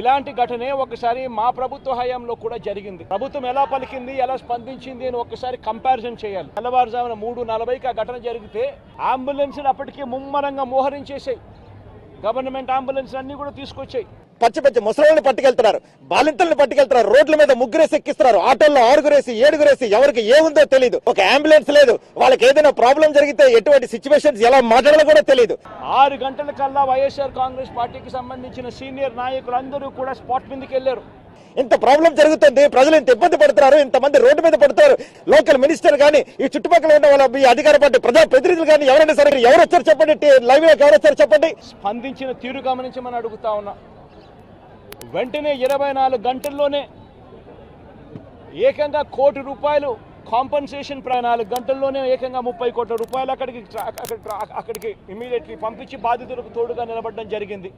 ఇలాంటి ఘటనే ఒకసారి మా ప్రభుత్వ హయాంలో కూడా జరిగింది. ప్రభుత్వం ఎలా పలికింది ఎలా స్పందించింది అని ఒకసారి కంపారిజన్ చేయాలి. తెల్లవారుజామున మూడు నలభైకి ఆ ఘటన జరిగితే అంబులెన్స్ అప్పటికే ముమ్మరంగా మోహరించేసాయి గవర్నమెంట్ అంబులెన్స్ అన్ని కూడా తీసుకొచ్చాయి. పచ్చి పచ్చి ముసలాళ్ళని పట్టుకెళ్తున్నారు. బాలింతల్ని పట్టుకెళ్తున్నారు. రోడ్ల మీద ముగ్గురేసి ఎక్కిస్తున్నారు. ఆటోల్లో ఆరుగురేసి ఏడుగురేసి ఎవరికి ఏముందో తెలియదు ఒక అంబులెన్స్ లేదు. వాళ్ళకి ఏదైనా ప్రాబ్లం జరిగితే ఎటువంటి సిచ్యువేషన్స్ ఎలా మాట్లాడాలో కూడా తెలియదు ఆరు గంటల కల్లా వైఎస్ఆర్ కాంగ్రెస్ పార్టీకి సంబంధించిన సీనియర్ నాయకులందరూ కూడా స్పాట్ మీదకి వెళ్ళారు. ఇంత ప్రాబ్లం జరుగుతుంది. ప్రజలు ఇంత ఇబ్బంది పడుతున్నారు. ఇంతమంది రోడ్డు మీద పడుతారు లోకల్ మినిస్టర్ కానీ ఈ చుట్టుపక్కల ఉన్న వాళ్ళ ఈ అధికార పార్టీ ప్రజా ప్రతినిధులు కానీ ఎవరైనా సరే ఎవరు వచ్చారు చెప్పండి. లైవ్ ఎవరు వచ్చారు చెప్పండి. స్పందించిన తీరు గమనించమని అడుగుతా ఉన్నా. వెంటనే ఇరవై నాలుగు గంటల్లోనే ఏకంగా కోటి రూపాయలు కాంపన్సేషన్ నాలుగు గంటల్లోనే ఏకంగా ముప్పై కోట్ల రూపాయలు అక్కడికి అక్కడికి అక్కడికి ఇమీడియట్లీ పంపించి బాధితులకు తోడుగా నిలబడడం జరిగింది.